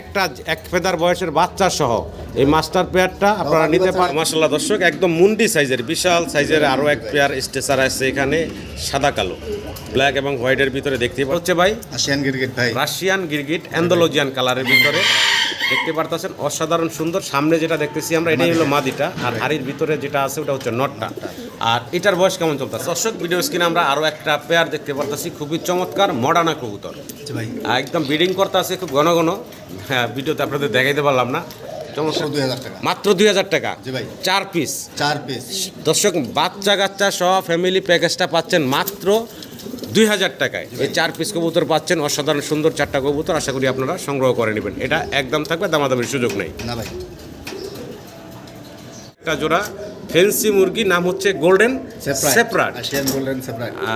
একটা এক ফেদার বয়সের বাচ্চা সহ। এই মাস্টার পেয়ারটা আপনারা নিতে পারেন মাসাল্লাহ দর্শক একদম মুন্ডি সাইজের বিশাল সাইজের আরও এক পেয়ার স্টেসার আছে এখানে সাদা কালো। ব্ল্যাক এবং হোয়াইটের ভিতরে দেখতে পাচ্ছে ভাই রাশিয়ান গিরগিট ভাই। রাশিয়ান গিরগিট অ্যান্ডোলজিয়ান কালারের ভিতরে। দেখতে পারতেছেন অসাধারণ সুন্দর। সামনে যেটা দেখতেছি আমরা এটাই হলো মাদিটা। আর হাড়ির ভিতরে যেটা আছে ওটা হচ্ছে নটটা। আর এটার বয়স কেমন চলতেছে? দর্শক ভিডিও স্ক্রিনে আমরা আরও একটা পেয়ার দেখতে পারতেছি খুবই চমৎকার মডার্না কবুতর। আচ্ছা একদম ব্রিডিং করতে আছে খুব ঘন ঘন। হ্যাঁ ভিডিওতে আপনাদের দেখাইতে পারলাম না। মাত্র দুই হাজার টাকা। চার পিস চার পিস দর্শক বাচ্চা কাচ্চা সহ ফ্যামিলি প্যাকেজটা পাচ্ছেন মাত্র দুই হাজার টাকায়। এই চার পিস কবুতর পাচ্ছেন অসাধারণ সুন্দর চারটা কবুতর আশা করি আপনারা সংগ্রহ করে নেবেন। এটা একদম থাকবে দামাদামির সুযোগ নেই। না ভাই। একটা জোড়া ফেন্সি মুরগি নাম হচ্ছে গোল্ডেন সেপ্রাট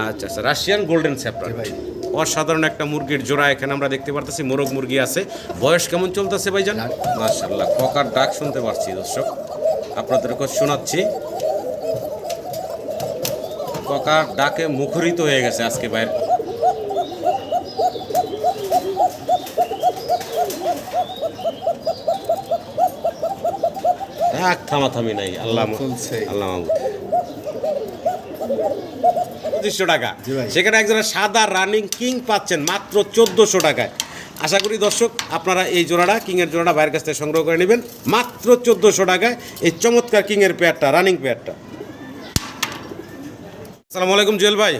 আচ্ছা আচ্ছা রাশিয়ান গোল্ডেন সেপ্রাট ভাই। অসাধারণ একটা মুরগির জোড়া এখানে আমরা দেখতে পারতেছি মোরগ মুরগি আছে। বয়স কেমন চলতেছে ভাইজান? মাশাল্লাহ ককার ডাক শুনতে পারছি দর্শক। আপনাদেরকে শোনাচ্ছি ককার ডাকে মুখরিত হয়ে গেছে আজকে বাইরে। ডাক থামাথামি নাই আল্লাহ। আল্লাহ মাহমুদ পঁচিশশো টাকা। সেখানে একজনের সাদা রানিং কিং পাচ্ছেন মাত্র চোদ্দোশো টাকায়। আশা করি দর্শক আপনারা এই জোড়াটা কিংয়ের জোড়াটা বাইরের কাছ থেকে সংগ্রহ করে নেবেন। মাত্র চোদ্দোশো টাকায় এই চমৎকার কিংয়ের পেয়ারটা রানিং পেয়ারটা আসসালামু আলাইকুম জুয়েল ভাই।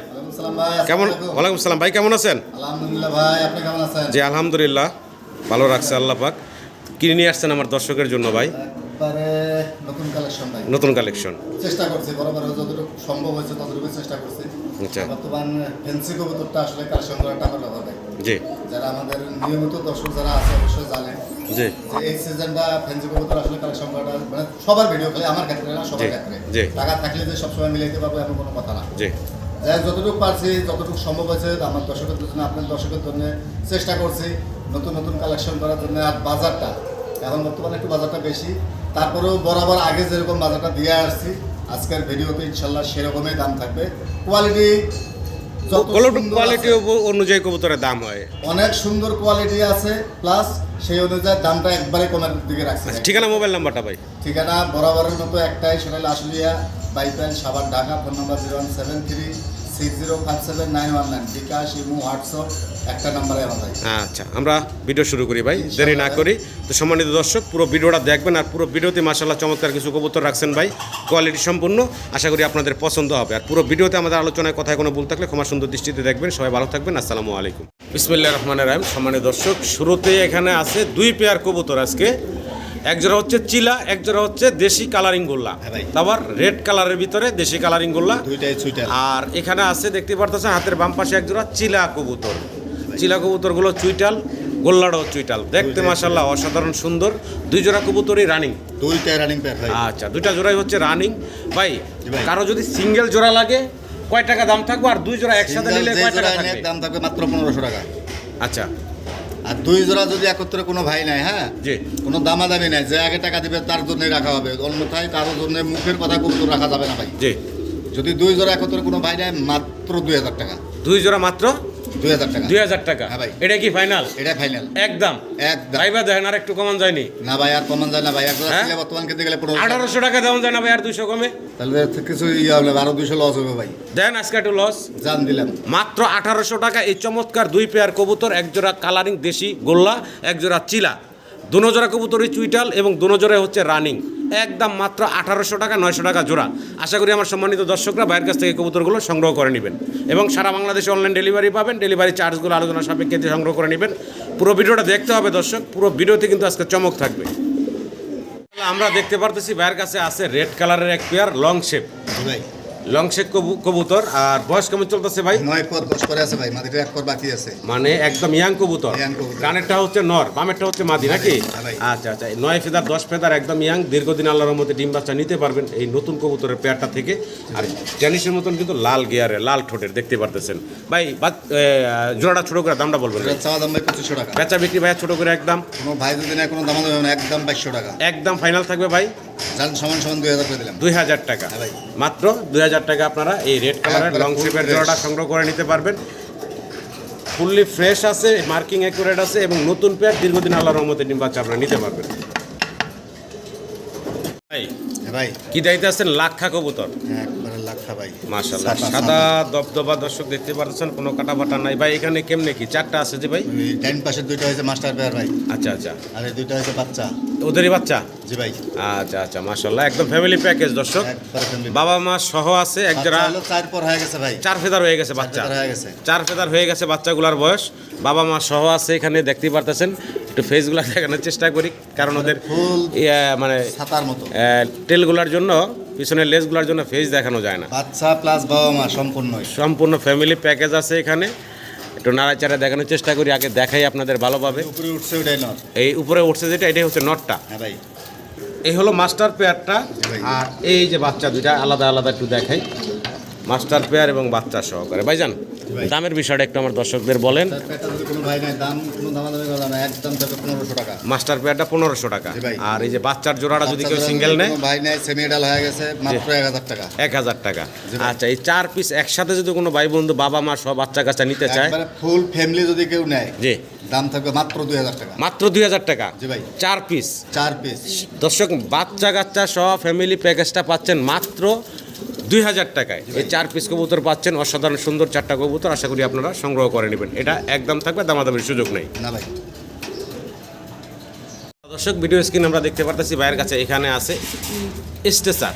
কেমন ওয়ালাইকুম সালাম ভাই কেমন আছেন? আলহামদুলিল্লাহ ভাই আপনি কেমন আছেন? জি আলহামদুলিল্লাহ ভালো রাখছে আল্লাহ পাক। কিনে নিয়ে আসছেন আমার দর্শকের জন্য ভাই। নতুন কালেকশন ভাই। নতুন কালেকশন। চেষ্টা করছি বরাবর যতটুকু সম্ভব হয়েছে ততটুকু চেষ্টা করছি। আচ্ছা। বর্তমান ফেন্সি কবুতরটা আসলে কালেকশন করাটা আমার ব্যাপার ভাই। জি। যারা আমাদের নিয়মিত দর্শক যারা আছে অবশ্যই জানেন জি। যে এই সিজনটা ফেন্সি কবুতর আসলে কালেকশন করাটা মানে সবার ভিডিও খালি আমার ক্ষেত্রে না সবার ক্ষেত্রে। টাকা থাকলে যে সবসময় মিলাইতে পারব এমন কোনো কথা না। জি। যাই যতটুকু পারছি যতটুকু সম্ভব আমার দর্শকের জন্য আপনার দর্শকের জন্য চেষ্টা করছি নতুন নতুন কালেকশন করার জন্য। আর বাজারটা এখন বর্তমানে একটু বাজারটা বেশি। তারপরেও বরাবর আগে যেরকম বাজারটা দিয়ে আসছি আজকের ভিডিওতে ইনশাল্লাহ সেরকমই দাম থাকবে। কোয়ালিটি কোয়ালিটি অনুযায়ী কবুতরের দাম হয়। অনেক সুন্দর কোয়ালিটি আছে প্লাস সেই অনুযায়ী দামটা একবারে কমের দিকে রাখছি। আচ্ছা ঠিকানা মোবাইল নাম্বারটা ভাই। ঠিকানা বরাবরের মতো একটাই সেটা হলো Ashulia Baipail Savar Dhaka phone number zero one seven three six zero five seven nine one nine bKash imo WhatsApp একটা নাম্বারে আমার আচ্ছা আমরা ভিডিও শুরু করি ভাই দেরি না করি। তো সম্মানিত দর্শক পুরো ভিডিওটা দেখবেন আর পুরো ভিডিওতে মাসাল্লাহ চমৎকার কিছু কবুতর রাখছেন ভাই কোয়ালিটি সম্পূর্ণ। আশা করি আপনাদের পছন্দ হবে। আর পুরো ভিডিওতে আমাদের আলোচনায় কথায় কোনো ভুল থাকলে ক্ষমা সুন্দর দৃষ্টিতে দেখবেন। সবাই ভালো থাকবেন আসসালামু আলাইকুম। বিসমিল্লাহ রহমানের রাহিম। সম্মানিত দর্শক শুরুতে এখানে আছে দুই পেয়ার কবুতর আজকে। এক জোড়া হচ্ছে চিলা এক জোড়া হচ্ছে দেশি কালারিং গোল্লা। হ্যাঁ। আবার রেড কালারের ভিতরে দেশি কালারিং গোল্লা। আর এখানে আছে দেখতে পারতেছেন হাতের বাম পাশে এক জোড়া চিলা কবুতর। চিলা কবুতরগুলো চুইটাল গোল্লাটাও চুইটাল। দেখতে মাসাল্লাহ অসাধারণ সুন্দর। দুই জোড়া কবুতরই রানিং দুইটাই রানিং আচ্ছা দুইটা জোড়াই হচ্ছে রানিং ভাই কারও যদি সিঙ্গেল জোড়া লাগে কয় টাকা দাম থাকবে? আর দুই জোড়া একসাথে নিলে কয় টাকা দাম থাকবে মাত্র পনেরোশো টাকা। আচ্ছা। আর দুই জোড়া যদি একত্রে কোনো ভাই নাই হ্যাঁ? যে কোনো দামাদামি নাই যে আগে টাকা দিবে তার জন্যই রাখা হবে। অন্যথায় তার জন্য মুখের কথা কবুতর রাখা যাবে না ভাই। যে যদি দুই জোড়া একত্রে কোনো ভাই নাই মাত্র দুই হাজার টাকা। দুই জোড়া মাত্র? দুই হাজার টাকা। দুই হাজার টাকা? হ্যাঁ ভাই। এটা কি ফাইনাল এটা ফাইনাল একদম? একদম। ভাই বা দেখেন আর একটু কমান যায়নি? না ভাই আর কমান যায় না ভাই। এক হ্যাঁ? বর্তমান কিনতে গেলে আঠারোশো টাকা দেওয়া যায় না ভাই আর কমে? তাহলে কিছু ইয়ে হবে আরও দুইশো লস হবে ভাই। দেন আজকে একটু লস জান দিলাম। মাত্র আঠারোশো টাকা এই চমৎকার দুই পেয়ার কবুতর একজোড়া কালারিং দেশি গোল্লা একজোড়া চিলা। দুনো জোড়া কবুতরই চুইটাল এবং দুনো জোড়ায় হচ্ছে রানিং। একদম মাত্র আঠারোশো টাকা, নয়শো টাকা জোড়া। আশা করি আমার সম্মানিত দর্শকরা বাইরের কাছ থেকে কবুতরগুলো সংগ্রহ করে নেবেন। এবং সারা বাংলাদেশে অনলাইন ডেলিভারি পাবেন ডেলিভারি চার্জগুলো আলোচনা সাপেক্ষে সংগ্রহ করে নেবেন। পুরো ভিডিওটা দেখতে হবে দর্শক, পুরো ভিডিওতে কিন্তু আজকে চমক থাকবে। আমরা দেখতে পারতেছি বাইরের কাছে আছে রেড কালারের এক পেয়ার লং শেপ ভাই কবুতর আর বয়স কেমন চলতেছে ভাই? নয় পর দশ করে আছে ভাই মাটিতে এক পর বাকি আছে। মানে একদম ইয়াং কবুতর। কানেরটা হচ্ছে নর বামেরটা হচ্ছে মাদি নাকি? হ্যাঁ আচ্ছা আচ্ছা নয় ফেদার দশ ফেদার একদম ইয়াং দীর্ঘদিন আল্লাহর মধ্যে ডিম বাচ্চা নিতে পারবেন এই নতুন কবুতরের পেয়ারটা থেকে। আর টেনিসের মতন কিন্তু লাল গিয়ারে লাল ঠোঁটের দেখতে পারতেছেন। ভাই জোড়াটা ছোট করে দামটা বলবেন চাওয়া দাম ভাই পঁচিশশো টাকা। বেচা বিক্রি ভাই ছোট করে একদম? কোনো ভাই যদি না কোনো দাম একদম বাইশশো টাকা। একদম ফাইনাল থাকবে ভাই? সমান সমান দুই হাজার করে দিলাম। দুই হাজার টাকা। হ্যাঁ মাত্র দুই হাজার টাকা আপনারা এই রেড কালারের লং full জোড়াটা সংগ্রহ করে নিতে পারবেন। ফুললি ফ্রেশ আছে মার্কিং অ্যাকুরেট আছে এবং নতুন পেয়ার দীর্ঘদিন আল্লাহর রহমতে ডিম বাচ্চা আপনারা নিতে পারবেন। ভাই হ্যাঁ ভাই। কি দায়িত্বে আছেন? লাক্ষা কবুতর। একবারে ভাই। মাশাল্লাহ সাদা দবদবা দর্শক দেখতে পাচ্ছেন কোনো কাটা বাটা নাই। ভাই এখানে কেমনে কি? চারটা আছে যে ভাই? ডাইন পাশের দুইটা হয়েছে মাস্টার পেয়ার ভাই। আচ্ছা আচ্ছা। আর দুইটা হয়েছে বাচ্চা। ওদেরই বাচ্চা? জি ভাই। আচ্ছা আচ্ছা মাশাল্লাহ একদম ফ্যামিলি প্যাকেজ দর্শক। বাবা মা সহ আছে এক চার পর হয়ে গেছে ভাই। চার ফেদার হয়ে গেছে বাচ্চা। চার হয়ে ফেদার হয়ে গেছে বাচ্চাগুলার বয়স। বাবা মা সহ আছে এখানে দেখতেই পারতেছেন। একটু ফেসগুলো দেখানোর চেষ্টা করি কারণ ওদের মানে ছাতার মতো। টেলগুলার জন্য পিছনের লেজগুলার জন্য ফেস দেখানো যায় না। বাচ্চা প্লাস বাবা মা সম্পূর্ণই। সম্পূর্ণ ফ্যামিলি প্যাকেজ আছে এখানে। একটু নাড়াচাড়া দেখানোর চেষ্টা করি আগে দেখাই আপনাদের ভালোভাবে। উপরে উঠছে এই উপরে উঠছে যেটা এটাই হচ্ছে নটটা। হ্যাঁ ভাই। এই হলো মাস্টার পেয়ারটা। আর এই যে বাচ্চা দুইটা আলাদা আলাদা একটু দেখাই। মাস্টার পেয়ার এবং বাচ্চা সহকারে। ভাইজান ভাই। দামের বিষয়টা একটু আমার দর্শকদের বলেন। মাস্টার পেয়ারটা পনেরোশো টাকা। আর এই যে বাচ্চার জোড়াটা যদি কেউ সিঙ্গেল নেয়? ভাই নেয় হয়ে গেছে মাত্র এক হাজার টাকা। এক হাজার টাকা। আচ্ছা এই চার পিস একসাথে যদি কোনো ভাই বন্ধু বাবা মা সব বাচ্চা কাচ্চা নিতে চায়? ফুল ফ্যামিলি যদি কেউ নেয় জি। দাম থাকবে মাত্র দুই হাজার টাকা। মাত্র দুই হাজার টাকা? জি ভাই। চার পিস? চার পিস। দর্শক বাচ্চা কাচ্চা সহ ফ্যামিলি প্যাকেজটা পাচ্ছেন মাত্র দুই হাজার টাকায়। এই চার পিস কবুতর পাচ্ছেন অসাধারণ সুন্দর চারটা কবুতর। আশা করি আপনারা সংগ্রহ করে নেবেন। এটা একদম থাকবে দামাদামির সুযোগ নেই। না ভাই। দর্শক ভিডিও স্ক্রিন আমরা দেখতে পারতেছি ভাইয়ের কাছে এখানে আছে স্টেসার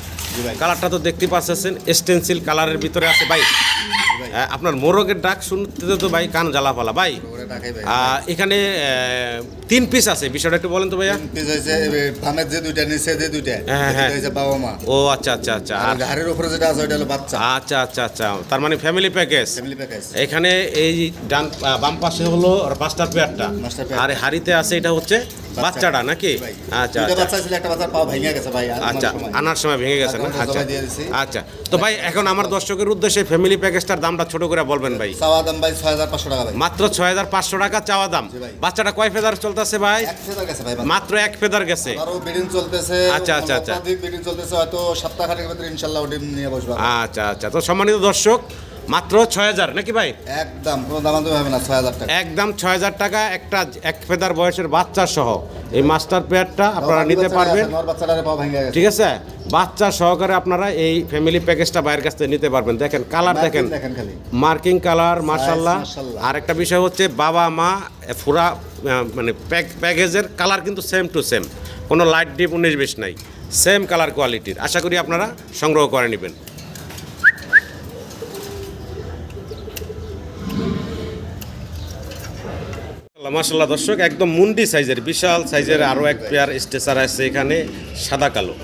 কালারটা তো দেখতে পাচ্ছেন স্টেন্সিল কালারের ভিতরে আছে। ভাই। আহ, আপনার মোরগের ডাক শুনতে তো ভাই কান জ্বালা ফালা ভাই। এখানে তিন পিস আছে বিষয়টা একটু বলেন তো ভাইয়া। যে দুইটা নিচে যে দুইটা হ্যাঁ, হ্যাঁ। বাবা মা। ও আচ্ছা আচ্ছা আচ্ছা আর আর ঘাড়ের উপরে যেটা আছে হলো বাচ্চা। আচ্ছা আচ্ছা আচ্ছা তার মানে ফ্যামিলি প্যাকেজ ফ্যামিলি প্যাকেজ এখানে এই ডান বাম পাশে হলো মাস্টার পেয়ারটা আর হাড়িতে আছে এটা হচ্ছে বাচ্চাটা নাকি? আচ্ছা আচ্ছা। বাচ্চা ছিল একটা বাচ্চার পা ভেঙে গেছে ভাই আচ্ছা আনার সময় ভেঙে গেছে না? আচ্ছা। আচ্ছা। তো ভাই এখন আমার দর্শকের উদ্দেশ্যে ফ্যামিলি প্যাকেজটার দামটা ছোট করে বলবেন ভাই। চাওয়া দাম ভাই ছয় হাজার পাঁচশো টাকা ভাই। মাত্র ছয় হাজার পাঁচশো টাকা চাওয়া দাম। বাচ্চাটা কয় ফেদার চলতেছে ভাই? এক ফেদার গেছে ভাই মাত্র এক ফেদার গেছে। আরও বিডিং চলতেছে আচ্ছা, আচ্ছা, আচ্ছা। চলতেছে হয়তো সপ্তাহ ভিতরে ইনশাল্লাহ নিয়ে বসবো। আচ্ছা আচ্ছা। তো সম্মানিত দর্শক মাত্র ছয় হাজার নাকি ভাই? একদম কোনো দামাদামি হবে না ছয় হাজার টাকা। একদম ছয় হাজার টাকা একটা এক ফেদার বয়সের বাচ্চা সহ। এই মাস্টার পেয়ারটা আপনারা নিতে পারবেন। ঠিক আছে? বাচ্চা সহকারে আপনারা এই ফ্যামিলি প্যাকেজটা বাইরের কাছ থেকে নিতে পারবেন। দেখেন কালার দেখেন। মার্কিং কালার মার্শাল্লাহ। আর একটা বিষয় হচ্ছে বাবা মা ফুরা মানে প্যাক প্যাকেজের কালার কিন্তু সেম টু সেম কোনো লাইট ডিপ উনিশ বিশ নাই। সেম কালার কোয়ালিটির আশা করি আপনারা সংগ্রহ করে নেবেন। মাসাল্লাহ দর্শক একদম মুন্ডি সাইজের বিশাল সাইজের আরও এক পেয়ার স্টেচার আছে এখানে সাদা কালো।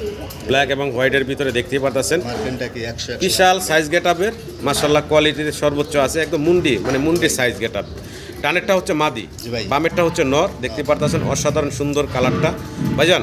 ব্ল্যাক এবং হোয়াইটের ভিতরে দেখতেই পারতেছেন। বিশাল সাইজ গেট আপের মাসাল্লাহ কোয়ালিটির সর্বোচ্চ আছে একদম মুন্ডি মানে মুন্ডি সাইজ গেট আপ ডানেরটা হচ্ছে মাদি বামেরটা হচ্ছে নর দেখতে পারতেছেন অসাধারণ সুন্দর কালারটা ভাইজান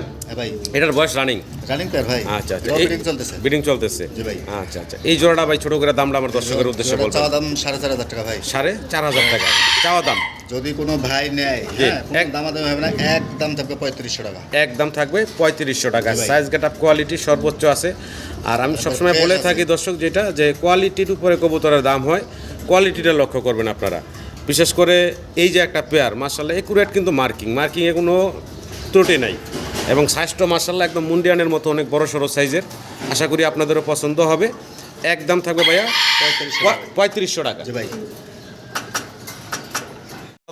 এটার বয়স রানিং রানিং ভাই। আচ্ছা আচ্ছা বিডিং চলতেছে। বিডিং চলতেছে। জি ভাই। আচ্ছা আচ্ছা এই জোড়াটা ভাই ছোট করে দামটা আমার দর্শকের উদ্দেশ্যে চাওয়া দাম সাড়ে চার হাজার টাকা ভাই। সাড়ে চার হাজার টাকা। চাওয়া দাম? যদি কোনো ভাই নেয় হ্যাঁ দামাদামি হবে না একদম থাকবে পঁয়ত্রিশশো টাকা। একদম থাকবে পঁয়ত্রিশশো টাকা। সাইজ গেট আপ কোয়ালিটি সর্বোচ্চ আছে। আর আমি সবসময় বলে থাকি দর্শক যেটা যে কোয়ালিটির উপরে কবুতরের দাম হয় কোয়ালিটিটা লক্ষ্য করবেন আপনারা। বিশেষ করে এই যে একটা পেয়ার মার্শাল্লাহ একুরেট কিন্তু মার্কিং মার্কিংয়ে কোনো ত্রুটি নাই। এবং সাইজটা মার্শাল্লাহ একদম মুন্ডিয়ানের মতো অনেক বড় সড়ো সাইজের আশা করি আপনাদেরও পছন্দ হবে। একদম থাকবে ভাইয়া পঁয়ত্রিশশো পঁয়- পঁয়ত্রিশশো টাকা। ভাই।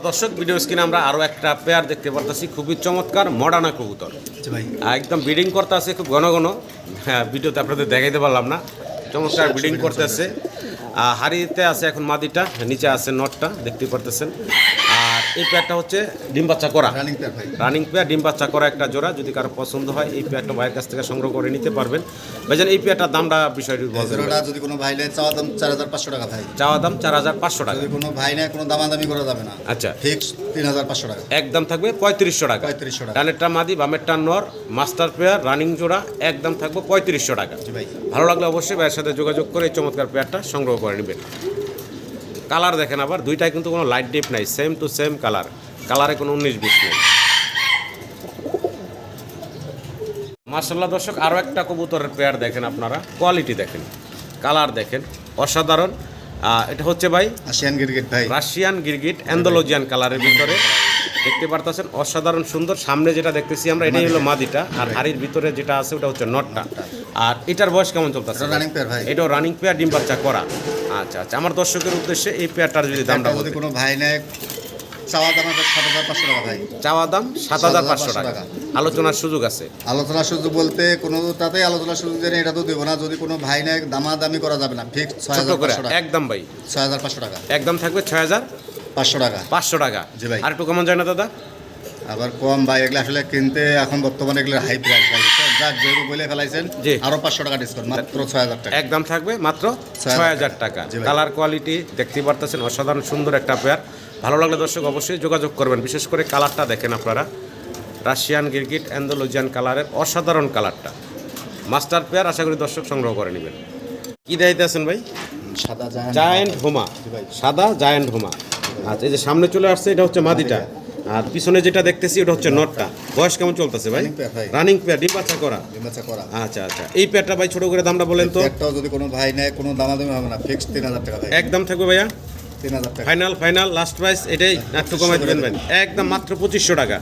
দর্শক ভিডিও স্ক্রিনে আমরা আরও একটা পেয়ার দেখতে পারতেছি খুবই চমৎকার মডার্না কবুতর। একদম ব্রিডিং করতে আছে খুব ঘন ঘন। হ্যাঁ ভিডিওতে আপনাদের দেখাইতে পারলাম না। চমৎকার ব্রিডিং করতে আছে হাড়িতে আছে এখন মাদিটা নিচে আছে নটটা দেখতে পারতেছেন। এই পেয়ারটা হচ্ছে ডিম বাচ্চা করা। রানিং পেয়ার ডিম বাচ্চা করা একটা জোড়া। যদি কারও পছন্দ হয় এই পেয়ারটা ভাইয়ের কাছ থেকে সংগ্রহ করে নিতে পারবেন। ভাইজান এই পেয়ারটার দামটা বিষয়টি বলবেন। যদি কোনো ভাই নেয় চাওয়া দাম চার হাজার পাঁচশো টাকা ভাই। চাওয়া দাম চার হাজার পাঁচশো টাকা। যদি কোনো ভাই নেয় কোনো দামাদামি করা যাবে না। আচ্ছা। ফিক্স তিন হাজার পাঁচশো টাকা। একদম থাকবে পঁয়ত্রিশশো টাকা। 3500 টাকা। ডানেরটা মাদি বামেরটা নর মাস্টার পেয়ার রানিং জোড়া একদম থাকবে পঁয়ত্রিশশো টাকা। ভালো লাগলে অবশ্যই ভাইয়ের সাথে যোগাযোগ করে এই চমৎকার পেয়ারটা সংগ্রহ করে নেবেন। কালার দেখেন আবার দুইটাই কিন্তু কোনো লাইট ডিপ নাই সেম টু সেম কালার। কালারে কোনো উনিশ বিশ নেই। মার্শাল্লাহ দর্শক আরও একটা কবুতরের পেয়ার দেখেন আপনারা। কোয়ালিটি দেখেন কালার দেখেন অসাধারণ। এটা হচ্ছে ভাই রাশিয়ান গিরগিট ভাই। রাশিয়ান গিরগিট অ্যান্ডোলজিয়ান কালারের ভিতরে। দেখতে পারতেছেন অসাধারণ সুন্দর। সামনে যেটা দেখতেছি আমরা এটাই হলো মাদিটা। আর হাড়ির ভিতরে যেটা আছে ওটা হচ্ছে নটটা। আর এটার বয়স কেমন চলতেছে? running pair ভাই। এটাও রানিং পেয়ার ডিম বাচ্চা করা। আচ্ছা আচ্ছা। আমার দর্শকের উদ্দেশ্যে এই পেয়ারটার যদি দামটা যদি কোনো ভাই নেয় চাওয়া দাম সাত হাজার পাঁচশো টাকা ভাই। চাওয়া দাম সাত হাজার পাঁচশো 7,500 টাকা। আলোচনার সুযোগ আছে। আলোচনা সুযোগ বলতে কোনোটাতেই আলোচনা সুযোগ দেন এটা তো দেবো না। যদি কোনো ভাই নেয় দামাদামি করা যাবে না। ফিক্স ছয় হাজার একদম ভাই। ছয় হাজার পাঁচশো টাকা। একদম থাকবে ছয় হাজার পাঁচশো টাকা। পাঁচশো টাকা? জি ভাই। আর একটু কমন যায় না দাদা? আবার কম ভাই এগুলো আসলে কিনতে এখন বর্তমানে এগুলো হাই প্রাইস ভাই যাক যেহেতু বলে ফেলাইছেন জি। আরও পাঁচশো টাকা ডিসকাউন্ট মাত্র ছয় হাজার টাকা। একদম থাকবে মাত্র ছয় হাজার টাকা। কালার কোয়ালিটি দেখতে পারতেছেন অসাধারণ সুন্দর একটা পেয়ার ভালো লাগলে দর্শক অবশ্যই যোগাযোগ করবেন। বিশেষ করে কালারটা দেখেন আপনারা। রাশিয়ান গিরগিট অ্যান্ডোলজিয়ান কালারের অসাধারণ কালারটা মাস্টার পেয়ার আশা করি দর্শক সংগ্রহ করে নেবেন। কি দেখাইতেছেন ভাই? সাদা জায়ান্ট হোমা ভাই। সাদা জায়ান্ট হোমা আচ্ছা এই যে সামনে চলে আসছে এটা হচ্ছে মাদিটা। আর পিছনে যেটা দেখতেছি ওটা হচ্ছে নটটা। বয়স কেমন চলতেছে ভাই। রানিং পেয়ার ডিম বাচ্চা করা? ডিমাচা করা। আচ্ছা আচ্ছা। এই পেয়ারটা ভাই ছোট করে দামটা বলেন তো। একটাও যদি কোনো ভাই নেয় কোনো দামাদামি হবে না। ফিক্স তিন হাজার টাকা ভাই। একদম থাকবে ভাইয়া? ফাইনাল ফাইনাল লাস্ট প্রাইস এটাই একটু কমাই দিবেন ভাই। একদম মাত্র পঁচিশশো টাকা।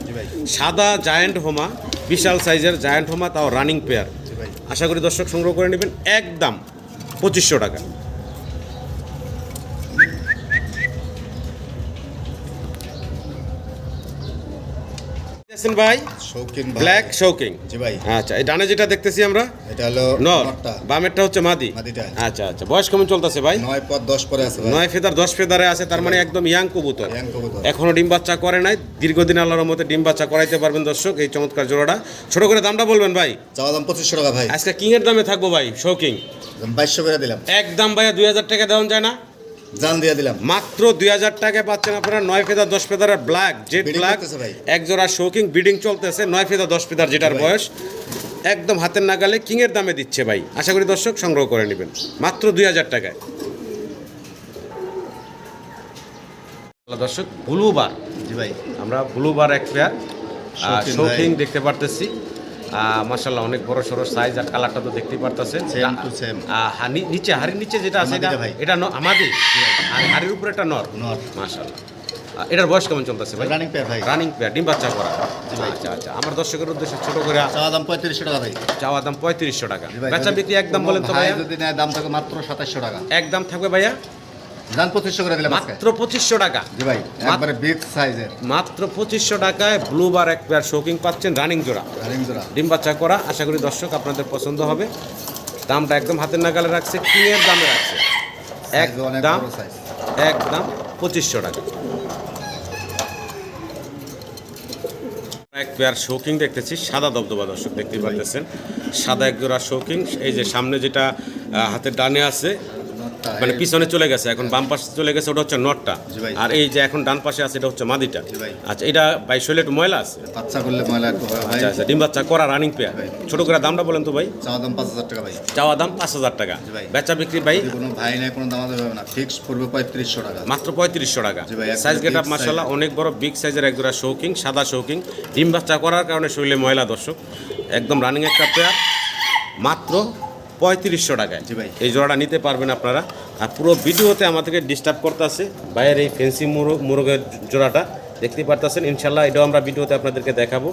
সাদা জায়ান্ট হোমা বিশাল সাইজের জায়ান্ট হোমা তাও রানিং পেয়ার আশা করি দর্শক সংগ্রহ করে নেবেন। একদম পঁচিশশো টাকা। দেখতেছেন ভাই? ভাই। ব্ল্যাক শৌকিং জি ভাই। আচ্ছা এই ডানে যেটা দেখতেছি আমরা? এটা হলো নর। বামেরটা হচ্ছে মাদি। মাদিটা। আচ্ছা আচ্ছা। বয়স কেমন চলতেছে ভাই? নয় পর দশ পরে আছে ভাই। নয় ফেদার দশ ফেদারে আছে তার মানে একদম ইয়াং কবুতর। এখনও ডিম বাচ্চা করে নাই। দীর্ঘদিন আল্লাহর মধ্যে ডিম বাচ্চা করাইতে পারবেন দর্শক এই চমৎকার জোড়াটা। ছোট করে দামটা বলবেন ভাই? চাওয়া দাম পঁচিশশো টাকা ভাই। আজকে কিং এর দামে থাকব ভাই শৌকিং বাইশশো করে দিলাম। একদম ভাইয়া দুই হাজার টাকা দেওয়া যায় না। জান দিয়ে দিলাম। মাত্র দুই হাজার টাকায় পাচ্ছেন আপনারা নয় ফেদার দশ ফেদারের ব্ল্যাক জেড ব্ল্যাক এক জোড়া শৌকিং বিডিং চলতেছে নয় ফেদার দশ ফেদার যেটার বয়স একদম হাতের নাগালে কিংয়ের দামে দিচ্ছে ভাই। আশা করি দর্শক সংগ্রহ করে নেবেন। মাত্র দুই হাজার টাকায়। দর্শক ব্লুবার। জি ভাই। আমরা ব্লুবার এক পেয়ার শৌখিন শৌখিং দেখতে পারতেছি। মাসাল্লাহ অনেক বড় সড়ো সাইজ আর কালারটা তো দেখতেই পারতেছেন। নিচে হাড়ির নিচে যেটা আছে এটা এটা আমাদের? আর হাড়ির উপরে একটা নর। নর। মাসাল্লাহ এটার বয়স কেমন চলতেছে ভাই? রানিং পেয়ার ভাই। রানিং পেয়ার ডিম বাচ্চা করা। আচ্ছা আচ্ছা। আমার দর্শকের উদ্দেশ্যে ছোট করে চাওয়া দাম পঁয়ত্রিশশো টাকা ভাই। চাওয়া দাম পঁয়ত্রিশশো টাকা। বেচা বিক্রি একদম বলেন তো ভাই ভাইয়া? যদি দাম থাকে মাত্র সাতাশশো টাকা। একদম থাকবে ভাইয়া? জান পঁচিশশো করে দিলাম আজকে। মাত্র পঁচিশশো টাকা। জি ভাই একবারে বিগ সাইজের মাত্র পঁচিশশো টাকায় ব্লু বার এক পেয়ার শৌকিং পাচ্ছেন রানিং জোড়া। রানিং জোড়া। ডিম বাচ্চা করা আশা করি দর্শক আপনাদের পছন্দ হবে। দামটা একদম হাতের নাগালে রাখছে কিংয়ের দামে রাখছে। একদম পঁচিশশো টাকা। এক পেয়ার শৌকিং দেখতেছি সাদা দবদবা দর্শক দেখতে পাচ্ছেন সাদা এক জোড়া শৌকিং এই যে সামনে যেটা হাতের ডানে আছে মানে পিছনে চলে গেছে এখন বাম পাশে চলে গেছে ওটা হচ্ছে নটটা। আর এই যে এখন ডান পাশে আছে এটা হচ্ছে মাদিটা। আচ্ছা এটা ভাই শৈলে একটু ময়লা আছে? বাচ্চা করলে ময়লা হয় আচ্ছা আচ্ছা ডিম বাচ্চা করা রানিং পেয়ার ছোট করে দামটা বলেন তো ভাই। চাওয়া দাম পাঁচ হাজার টাকা ভাই। চাওয়া দাম পাঁচ হাজার টাকা। বেচা বিক্রি ভাই? কোনো ভাই নেয় কোনো দাম দেবে না। ফিক্স পড়বে পঁয়ত্রিশশো টাকা। মাত্র পঁয়ত্রিশশো টাকা। সাইজ গেট আপ মার্শাল্লাহ অনেক বড় বিগ সাইজের এক জোড়া শৌকিং সাদা শৌকিং ডিম বাচ্চা করার কারণে শরীরে ময়লা দর্শক। একদম রানিং একটা পেয়ার মাত্র পঁয়ত্রিশশো টাকায়। জি ভাই। এই জোড়াটা নিতে পারবেন আপনারা। আর পুরো ভিডিওতে আমাদেরকে ডিস্টার্ব করতেছে বাইরের এই ফেন্সি মুরগ মুরগের জোড়াটা। দেখতে পারতেছেন? ইনশাল্লাহ এটাও আমরা ভিডিওতে আপনাদেরকে দেখাবো।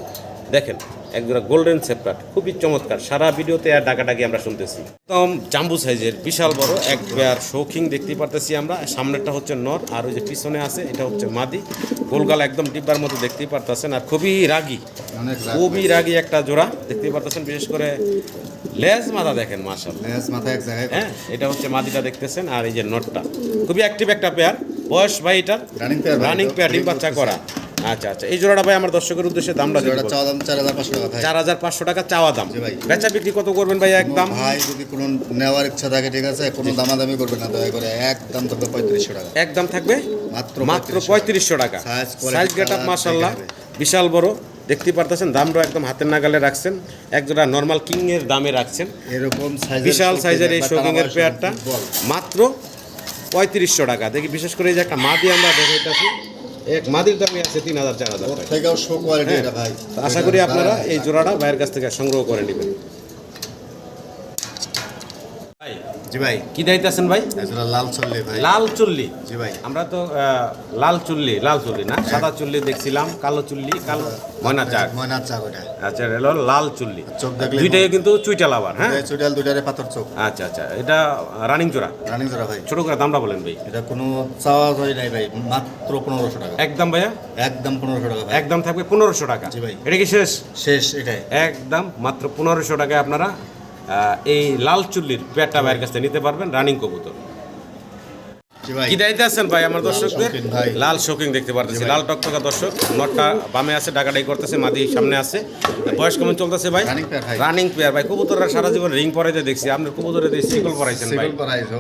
দেখেন এক জোড়া গোল্ডেন সেপারেট খুবই চমৎকার। সারা ভিডিওতে আর ডাকাডাকি আমরা শুনতেছি। একদম জাম্বু সাইজের বিশাল বড় এক পেয়ার শৌখিং দেখতে পারতেছি আমরা। সামনেরটা হচ্ছে নর আর ওই যে পিছনে আছে এটা হচ্ছে মাদি। গোলগাল একদম ডিব্বার মতো দেখতেই পারতেছেন। আর খুবই রাগ খুবই রাগী একটা জোড়া। দেখতেই পারতেছেন বিশেষ করে লেজ মাথা দেখেন মার্শাল লেজ মাথা এক জায়গায় হ্যাঁ এটা হচ্ছে মাদিটা দেখতেছেন আর এই যে নটটা খুবই অ্যাক্টিভ একটা পেয়ার বয়স ভাই এটার রানিং পেয়ার রানিং পেয়ার ডিম বাচ্চা করা। আচ্ছা আচ্ছা। এই জোড়াটা ভাই আমার দর্শকের উদ্দেশ্যে দামটা জোড়া চাওয়া দাম চার হাজার পাঁচশো টাকা চার হাজার পাঁচশো টাকা চাওয়া দাম। ভাই। বেচা বিক্রি কত করবেন ভাই একদম ভাই যদি কোনো নেওয়ার ইচ্ছা থাকে ঠিক আছে কোনো দামাদামি করবে না দয়া করে। একদম তবে পঁয়ত্রিশশো টাকা। একদম থাকবে? মাত্র মাত্র পঁয়ত্রিশশো টাকা। সাইজ গেট আপ মাসাল্লাহ বিশাল বড়। দেখতে পারতেছেন দামটা একদম হাতের নাগালে রাখছেন। একজোড়া নর্মাল কিং এর দামে রাখছেন। এরকম সাইজের বিশাল সাইজের এই শোকিং এর পেয়ারটা মাত্র পঁয়ত্রিশশো টাকা। দেখি বিশেষ করে এই যে একটা মাদি আমরা দেখাইতেছি এক মাদির দামই আছে তিন হাজার চার হাজার হ্যাঁ, আশা করি আপনারা এই জোড়াটা বাইরের কাছ থেকে সংগ্রহ করে নেবেন ভাই জি ভাই। কি ভাই? লাল চললে ভাই। লাল চুল্লি? জি ভাই। আমরা তো লাল চুল্লি লাল চুল্লি না? সাদা চুল্লি দেখছিলাম কালো চুল্লি কালো ময়না চাক ওটা। আচ্ছা এটা লাল চুল্লি। চোখ দেখলে দুইটাই কিন্তু চুইটাল আবার হ্যাঁ? পাথর চোখ। আচ্ছা আচ্ছা এটা রানিং জোড়া রানিং জোড়া ভাই। ছোট করে দামটা বলেন ভাই। এটা কোনো চাওয়া হয় নাই ভাই মাত্র পনেরোশো টাকা। একদম ভাইয়া? একদম পনেরোশো টাকা একদম থাকবে পনেরোশো টাকা। জি ভাই। এটা কি শেষ? শেষ এটাই। একদম মাত্র পনেরোশো টাকায় আপনারা এই লাল চুল্লির পেটা ভাইয়ের কাছ নিতে পারবেন রানিং কবুতর। কি দায়িত্বে ভাই আমার দর্শকদের? লাল শৌকিং দেখতে পারতেছি। লাল টকটকা দর্শক নটটা বামে আছে ডাকাডাই করতেছে মাদি সামনে আছে। বয়স কেমন চলতেছে ভাই। রানিং ভাই। কবুতররা সারা জীবন রিং পরাইতে দেখছি। আপনার কবুতরে দিয়ে সিকল পরাইছেন ভাই।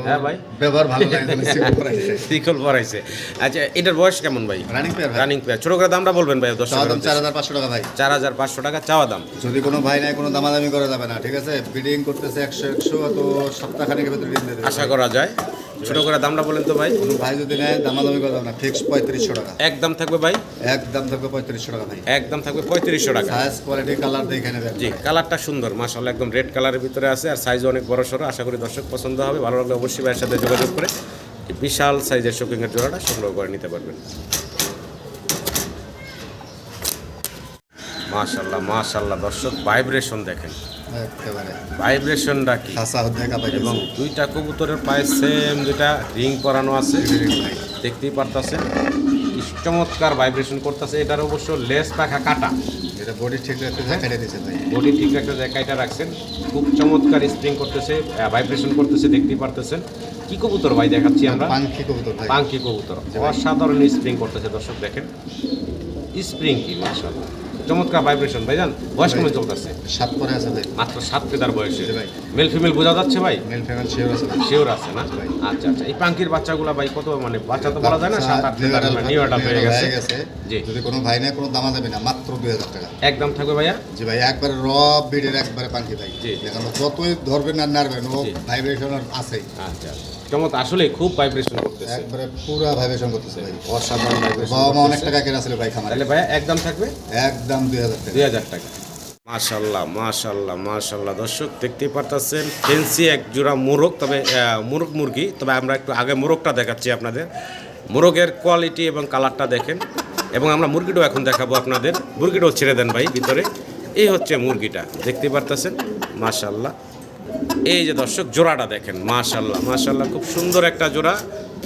হ্যাঁ ভাই। ব্যবহার ভালো লাগে তাহলে সিগল পরাইছে সিকল পরাইছে। আচ্ছা এটার বয়স কেমন ভাই? রানিং পেয়ার রানিং পেয়ার ছোট করে দামটা বলবেন ভাই দর্শক চাওয়া দাম চার হাজার পাঁচশো টাকা ভাই। চার হাজার পাঁচশো টাকা চাওয়া দাম। যদি কোনো ভাই নাই কোনো দামাদামি করা যাবে না ঠিক আছে? বিডিং করতেছে একশো একশো তো সপ্তাহখানেকের ভিতরে আশা করা যায়। ছোট করে দামটা বলেন তো ভাই। ভাই যদি নেয় দামাদামি করা যাবে না ফিক্স পঁয়ত্রিশশো টাকা। একদম থাকবে ভাই? একদম থাকবে পঁয়ত্রিশশো টাকা ভাই। একদম থাকবে পঁয়ত্রিশশো টাকা। সাইজ কোয়ালিটি কালার দেখে জি কালারটা সুন্দর মাসাল্লাহ একদম রেড কালারের ভিতরে আছে আর সাইজ অনেক বড় সড়ো আশা করি দর্শক পছন্দ হবে। ভালো লাগলে অবশ্যই ভাইয়ের সাথে যোগাযোগ করে বিশাল সাইজের শপিংয়ের জোড়াটা সংগ্রহ করে নিতে পারবেন। মাশাল্লাহ মাশাল্লাহ দর্শক ভাইব্রেশন দেখেন। ভাইব্রেশনটা কি? এবং দুইটা কবুতরের পায়ে সেম দুইটা রিং পরানো আছে। দেখতেই পারতাছেন। কি চমৎকার ভাইব্রেশন করতেছে। এটার অবশ্য লেস পাখা কাটা। এটা বডি ঠিক রাখতে যায় কেটে ভাই। বডি ঠিক একটা জায়গাটা রাখছেন। খুব চমৎকার স্প্রিং করতেছে ভাইব্রেশন করতেছে দেখতেই পারতেছেন। কি কবুতর ভাই দেখাচ্ছি আমরা? পাঙ্খি কবুতর পাঙ্কি কবুতর। অসাধারণ স্প্রিং করতেছে দর্শক দেখেন। স্প্রিং কি মাশাআল্লাহ। চমৎকার ভাইব্রেশন ভাই জান বয়স কেমন চলতেছে? সাত পরে আছে ভাই। মাত্র সাত পেদার বয়সে? ভাই। মেল ফিমেল বোঝা যাচ্ছে ভাই? মেল ফিমেল শিওর আছে শিওর আছে না। আচ্ছা আচ্ছা। এই পাঙ্কির বাচ্চাগুলো ভাই কত মানে বাচ্চা তো বলা যায় না সাত আট পেদার নিউ অ্যাডাল্ট হয়ে গেছে। জি। যদি কোনো ভাই নেই কোনো দামা দেবে না মাত্র দুই হাজার টাকা। একদম থাকবে ভাইয়া? জি ভাই একবারে র বিডের একবারে পাঙ্খি ভাই। জি। এখন যতই ধরবেন আর নাড়বেন ও। ভাইব্রেশন আছেই। আচ্ছা। চমৎ আসলে খুব ভাইব্রেশন করতেছে। একবারে পুরা ভাইব্রেশন করতেছে ভাই অসাধারণ ভাইব্রেশন বাবা মা অনেক টাকা কেনা ছিল ভাই খামারে। তাহলে ভাইয়া একদম থাকবে? একদম দুই হাজার টাকা। দুই হাজার টাকা। মাশাল্লাহ মাশাল্লাহ মাশাল্লাহ দর্শক দেখতেই পারতেছেন ফেন্সি এক জোড়া মোরগ তবে মোরগ মুরগি। তবে আমরা একটু আগে মোরগটা দেখাচ্ছি আপনাদের। মোরগের কোয়ালিটি এবং কালারটা দেখেন। এবং আমরা মুরগিটাও এখন দেখাবো আপনাদের। মুরগিটাও ছেড়ে দেন ভাই ভিতরে। এই হচ্ছে মুরগিটা দেখতেই পারতেছেন? মাশাল্লাহ এই যে দর্শক জোড়াটা দেখেন মাশাল্লাহ মাশাল্লাহ খুব সুন্দর একটা জোড়া।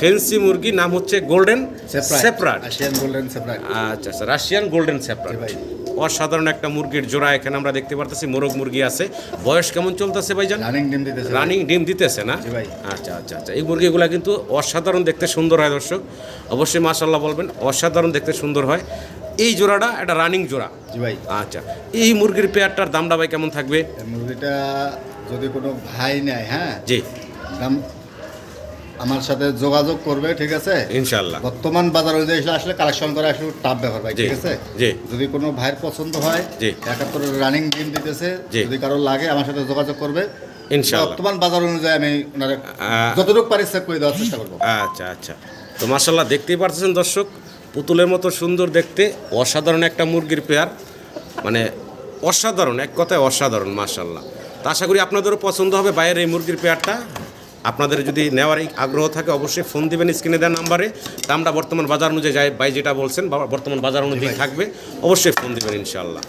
ফেন্সি মুরগি নাম হচ্ছে গোল্ডেন সেপ্রাট সেপারেট আচ্ছা আচ্ছা রাশিয়ান গোল্ডেন ভাই। অসাধারণ একটা মুরগির জোড়া এখানে আমরা দেখতে পারতেছি মোরগ মুরগি আছে। বয়স কেমন চলতেছে ভাইজান? রানিং ডিম দিতেছে রানিং ডিম দিতেছে না? ভাই। আচ্ছা আচ্ছা আচ্ছা এই মুরগিগুলো কিন্তু অসাধারণ দেখতে সুন্দর হয় দর্শক। অবশ্যই মাশাল্লাহ বলবেন অসাধারণ দেখতে সুন্দর হয়। এই জোড়াটা একটা রানিং জোড়া। জি ভাই। আচ্ছা এই মুরগির পেয়ারটার দামটা ভাই কেমন থাকবে? মুরগিটা যদি কোনো ভাই নেয় হ্যাঁ? জি। দাম আমার সাথে যোগাযোগ করবে ঠিক আছে? ইনশাল্লাহ বর্তমান বাজার অনুযায়ী আসলে- কালেকশন করা আসলে টাফ ব্যাপার ভাই ঠিক আছে? জি। যদি কোনো ভাইয়ের পছন্দ হয় জি। একাত্তর রানিং ডিম দিতেছে। যদি কারও লাগে আমার সাথে যোগাযোগ করবে। ইনশাল্লাহ বর্তমান বাজার অনুযায়ী আমি যতটুকু পারি সেভ করে দেওয়ার চেষ্টা করব। আচ্ছা আচ্ছা। তো মার্শাল্লাহ দেখতেই পারতেছেন দর্শক পুতুলের মতো সুন্দর দেখতে অসাধারণ একটা মুরগির পেয়ার। মানে অসাধারণ এক কথায় অসাধারণ মার্শাল্লাহ তা আশা করি আপনাদেরও পছন্দ হবে বাইরের এই মুরগির পেয়ারটা। আপনাদের যদি নেওয়ার এই আগ্রহ থাকে অবশ্যই ফোন দিবেন স্ক্রিনে দেওয়ার নাম্বারে। তা আমরা বর্তমান বাজার অনুযায়ী যাই ভাই যেটা বলছেন বর্তমান বাজার অনুযায়ী থাকবে অবশ্যই ফোন দিবেন ইনশাল্লাহ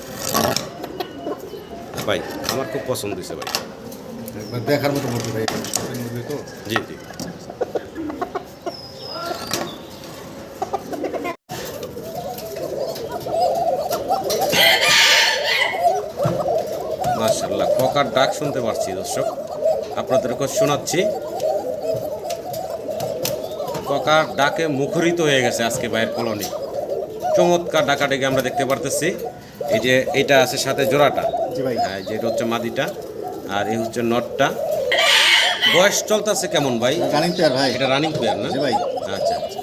ভাই আমার খুব পছন্দ হয়েছে ভাই। দেখার মতো ভাই জি জি। ককার ডাক শুনতে পাচ্ছি দর্শক। আপনাদেরকে শোনাচ্ছি। ককার ডাকে মুখরিত হয়ে গেছে আজকে বাইরের কলোনি। চমৎকার ডাকাডেকে আমরা দেখতে পারতেছি। এই যে এটা আছে সাথে জোড়াটা। জি ভাই। হ্যাঁ যে এটা হচ্ছে মাদিটা আর এই হচ্ছে নটটা। বয়স চলতেছে কেমন ভাই? রানিং পেয়ার ভাই। এটা রানিং প্লেয়ার না? জি ভাই। আচ্ছা আচ্ছা।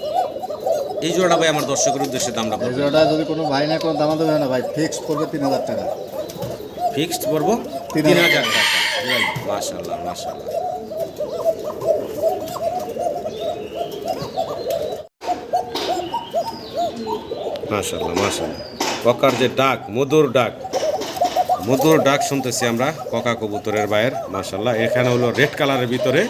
এই জোড়াটা ভাই আমার দর্শকের উদ্দেশ্যে দামটা এই জোড়াটা যদি কোনো ভাই না কোনো দামা দেবে না ভাই ফিক্সড করবে তিন হাজার টাকা। ফিক্সড করব তিন হাজার টাকা। মাশাল্লাহ মাশাল্লাহ মাশাল্লাহ মাশাল্লাহ ককার যে ডাক মধুর ডাক। মধুর ডাক শুনতেছি আমরা ককা কবুতরের বাইরের মাশাল্লাহ এখানে হলো রেড কালারের ভিতরে।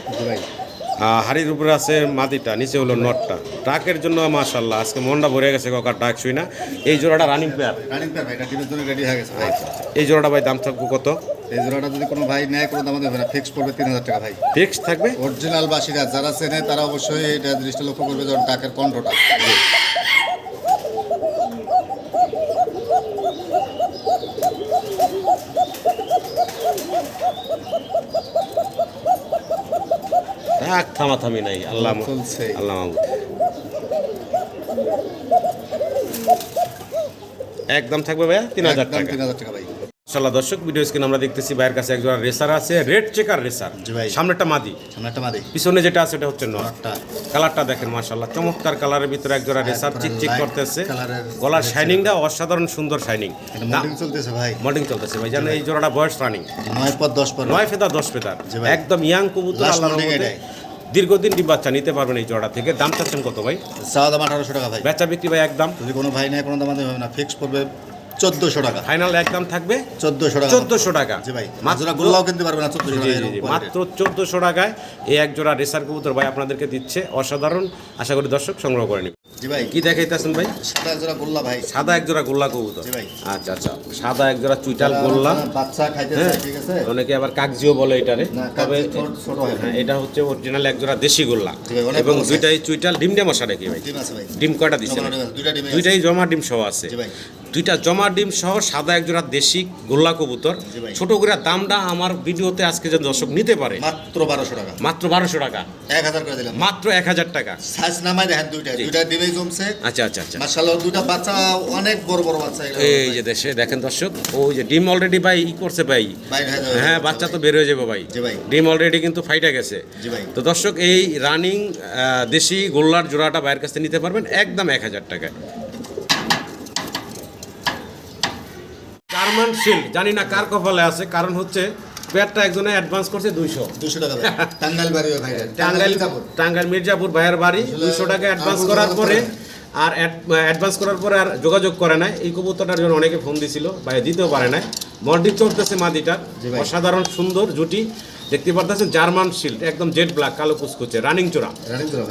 হাড়ির উপরে আছে মাদিটা নিচে হলো নটটা। ডাকের জন্য মাশাল্লাহ আজকে মনটা ভরে গেছে ককার ডাক শুই না এই জোড়াটা রানিং ভাই জন্য রেডি হয়ে গেছে। ভাই এই জোড়াটা ভাই দাম থাকবে কত? এই জোড়াটা যদি কোনো ভাই নেয় কোনো দাম দেবে না। ফিক্স পড়বে তিন হাজার টাকা ভাই। ফিক্স থাকবে? অরিজিনাল বাসিরা যারা চেনে তারা অবশ্যই এটা দৃষ্টি লক্ষ্য করবে যখন টাকের কণ্ঠটা। ডাক থামাথামি নাই আল্লাহ। আল্লাহ একদম থাকবে ভাইয়া? তিন হাজার টাকা। তিন হাজার টাকা ভাই। দর্শক ভিডিও স্ক্রিন আমরা দেখতেছি বাইরের কাছে একজন রেসার আছে রেড চেকার রেসার। সামনেটা মাদি। সামনেটা মাদি। পিছনে যেটা আছে এটা হচ্ছে কালারটা দেখেন মাশাল্লাহ চমৎকার কালারের ভিতরে রেসার চিক চিক করতেছে। গলার শাইনিংটা অসাধারণ সুন্দর শাইনিং চলতেছে ভাই। মল্টিং চলতেছে ভাই জানেন এই জোড়াটা বয়স রানিং নয় পর দশ পর নয় ফেদা দশ ফেদার একদম ইয়াং কবুতর দীর্ঘদিন ডিম বাচ্চা নিতে পারবেন এই জোড়া থেকে। দাম চাচ্ছেন কত ভাই? দাম আঠারোশো টাকা ভাই। বেচা বিক্রি ভাই একদম। যদি কোনো ভাই নেয় কোনো দাম হবে না। ফিক্স করবে 1400 টাকা। ফাইনাল একদম থাকবে 1400 টাকা। 1400 টাকা। গোল্লাও মাত্র টাকায় এই এক জোড়া রেসার কবুতর ভাই আপনাদেরকে দিচ্ছে। অসাধারণ। আশা করি দর্শক সংগ্রহ করে নেবেন ভাই। কি দেখাইতেছেন ভাই? সাদা গোল্লা ভাই। সাদা এক জোড়া গোল্লা কবুতর। ভাই। আচ্ছা আচ্ছা। সাদা এক জোড়া চুইটাল গোল্লা। হ্যাঁ। অনেকে আবার কাগজিও বলে এটারে। তবে হ্যাঁ, এটা হচ্ছে অরিজিনাল এক জোড়া দেশি গোল্লা। এবং দুইটাই চুইটাল ডিম ডিম ভাই। ডিম কয়টা দিছে দুইটাই জমা ডিম সহ আছে। ভাই। দুইটা জমা ডিম সহ সাদা এক জোড়া দেশি গোল্লা কবুতর। ছোট করে দামটা আমার ভিডিওতে আজকে যে দর্শক নিতে পারে। মাত্র বারোশো টাকা। মাত্র বারোশো টাকা। এক হাজার করে দিলাম। মাত্র এক হাজার টাকা। সাইজ নামাই দেখেন দুইটা। দুইটা ডিমেই জমছে। আচ্ছা আচ্ছা আচ্ছা। মার্শাল্লাহ দুইটা বাচ্চা অনেক বড় বড় বাচ্চা এই যে দেশে দেখেন দর্শক ওই যে ডিম অলরেডি ভাই ই করছে ভাই। হয়ে বাচ্চা তো বের হয়ে যাবে ভাই। ডিম অলরেডি কিন্তু ফাইটা গেছে। তো দর্শক এই রানিং দেশি গোল্লার জোড়াটা বাইরের কাছ থেকে নিতে পারবেন একদম এক হাজার টাকায়। জার্মান শিল্ড জানি না কার কপালে আছে কারণ হচ্ছে পেয়ারটা একজনে অ্যাডভান্স করছে দুইশো। দুশো টাকা টাঙ্গাইল বাড়ি টাঙ্গাইল টাঙ্গাইল মির্জাপুর। ভাইয়ের বাড়ি দুইশো টাকা অ্যাডভান্স করার পরে আর অ্যাডভান্স করার পরে আর যোগাযোগ করে নাই। এই কবুতরটার জন্য অনেকে ফোন দিছিল ভাই দিতেও পারে নাই। মর্ডিক চলতেছে মাদিটা। অসাধারণ সুন্দর জুটি। দেখতে পারতেছেন জার্মান শিল্ড একদম জেড ব্ল্যাক কালো কুচকুচে রানিং জোড়া।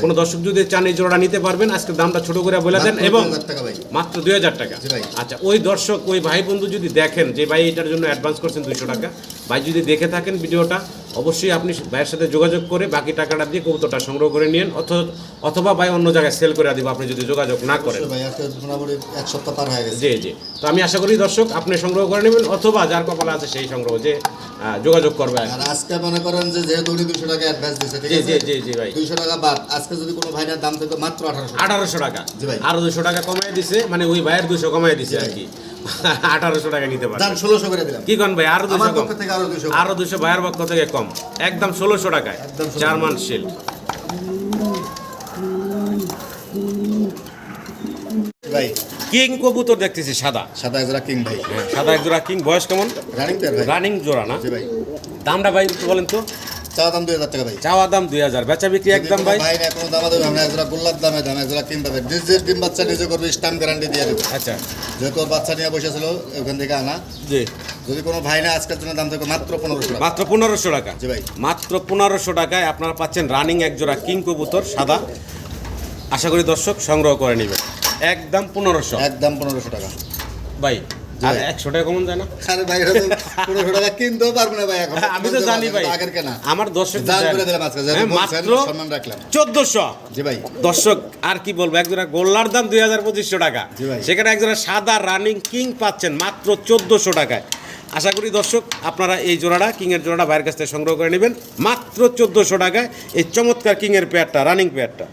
কোনো দর্শক যদি চান এই জোড়া নিতে পারবেন আজকে দামটা ছোট করে বলে দেন এবং 2000 টাকা ভাই। মাত্র দুই হাজার টাকা। আচ্ছা ওই দর্শক ওই ভাই বন্ধু যদি দেখেন যে ভাই এটার জন্য অ্যাডভান্স করছেন দুইশো টাকা ভাই যদি দেখে থাকেন ভিডিওটা অবশ্যই আপনি ভাইয়ের সাথে যোগাযোগ করে বাকি টাকাটা দিয়ে কবুতরটা সংগ্রহ করে নিন অথ- অথবা ভাই অন্য জায়গায় সেল করে দিব আপনি যদি যোগাযোগ না করেন। ভাই আজকে মোটামুটি এক সপ্তাহ পার হয়ে গেছে। জি জি। তো আমি আশা করি দর্শক আপনি সংগ্রহ করে নেবেন অথবা যার কপালে আছে সেই সংগ্রহ যে যোগাযোগ করবে। আর আজকে মনে করেন যে যেহেতু উনি দুশো টাকা অ্যাডভান্স দিচ্ছে ঠিক আছে? জি জি জি ভাই। দুইশো টাকা বাদ আজকে যদি কোনো ভাইনার দাম থাকতো মাত্র আঠারোশো আঠারোশো টাকা। জি ভাই। আরও দুশো টাকা কমাই দিছে মানে ওই ভাইয়ের দুশো কমাই দিছে আর কি। আঠারোশো টাকা নিতে পারে দাম ষোলোশো করে দিলাম। কি কন ভাই? আরও দুশো কম। আরও দুশো ভাইয়ের পক্ষ থেকে কম। একদম ষোলোশো টাকায়। জার্মান ভাই। কিং কবুতর দেখতেছি সাদা। সাদা একজোড়া কিং ভাই। সাদা এক জোড়া কিং। বয়স কেমন? রানিং রানিং জোড়া না? ভাই। দামটা ভাই বলেন তো। চাওয়া দাম দুই হাজার টাকা ভাই। চাওয়া দাম দুই হাজার। বেচা বিক্রি একদম ভাই? ভাই না কোনো দাম দেবে আমরা একজোড়া গোল্লার দামে দাম একজোড়া কিং পাবে নিজের ডিম বাচ্চা নিজে করবে স্টাম্প গ্যারান্টি দিয়ে দেবে। আচ্ছা। যেহেতু বাচ্চা নিয়ে বসেছিল ওখান থেকে আনা। জি। যদি কোনো ভাই না আজকের জন্য দাম থাকবে মাত্র পনেরোশো টাকা। মাত্র পনেরোশো টাকা? জি ভাই। মাত্র পনেরোশো টাকায় আপনারা পাচ্ছেন রানিং এক জোড়া কিং কবুতর সাদা। আশা করি দর্শক সংগ্রহ করে নেবেন। একদম পনেরোশো। একদম পনেরোশো টাকা। ভাই আর একশো টাকা কমন যায় না? আরে ভাই পনেরোশো টাকা কিনতেও পারব না ভাই এখন। আমি তো জানি ভাই। আগের কেনা। আমার দর্শক দাম করে দিলাম আজকে যেহেতু হ্যাঁ, বলছেন, মাত্র সম্মান রাখলাম। চোদ্দশো। জি ভাই। দর্শক আর কি বলব এক গোল্লার দাম দুই হাজার পঁচিশশো টাকা। সেখানে এক সাদা রানিং কিং পাচ্ছেন মাত্র চোদ্দশো টাকায়। আশা করি দর্শক আপনারা এই জোড়াটা কিংয়ের জোড়াটা বাইরের কাছ থেকে সংগ্রহ করে নেবেন। মাত্র চোদ্দশো টাকায় এই চমৎকার কিংয়ের পেয়ারটা রানিং পেয়ারটা